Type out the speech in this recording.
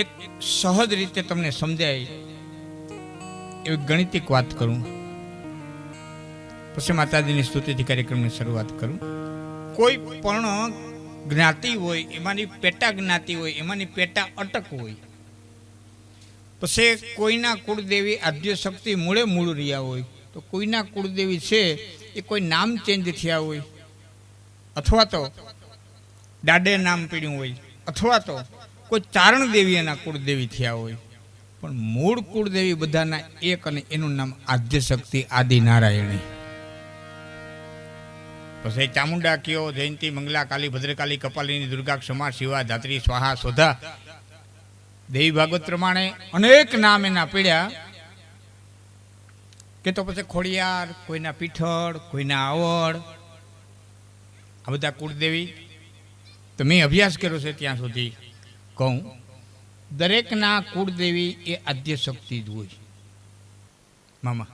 એક સહજ રીતે તમને સમજાય એવી ગણિતિક વાત કરું. પછી માતાજીની સ્તુતિથી કાર્યક્રમની શરૂઆત કરું. કોઈ પણ જ્ઞાતિ હોય, એમાંની પેટા જ્ઞાતિ હોય, એમાંની પેટા અટક હોય, પછી કોઈના કુળદેવી આદ્ય શક્તિ મૂળે મૂળ રહ્યા હોય, તો કોઈના કુળદેવી છે એ કોઈ નામ ચેન્જ થયા હોય, અથવા તો દાડે નામ પીડ્યું હોય, અથવા તો કોઈ ચારણ દેવી એના કુળદેવી થયા હોય. પણ મૂળ કુળદેવી બધાના એક અને એનું નામ આદ્ય શક્તિ આદિ નારાયણી પછી ચામુંડા કયો, જયંતી, મંગલા, કાલી, ભદ્રકાલી, કપાલિની, દુર્ગા, ક્ષમા, શિવા, ધાત્રી, સ્વાહા, સોધા. દેવી ભાગવત પ્રમાણે અનેક નામ એના પીડ્યા. કે તો પછી ખોડિયાર, કોઈના પીઠળ, કોઈના આવડ આ બધા કુળદેવી. તો મેં અભ્યાસ કર્યો છે ત્યાં સુધી. કહું દરેકના કુળદેવી એ આદ્ય શક્તિ જ હોય મામા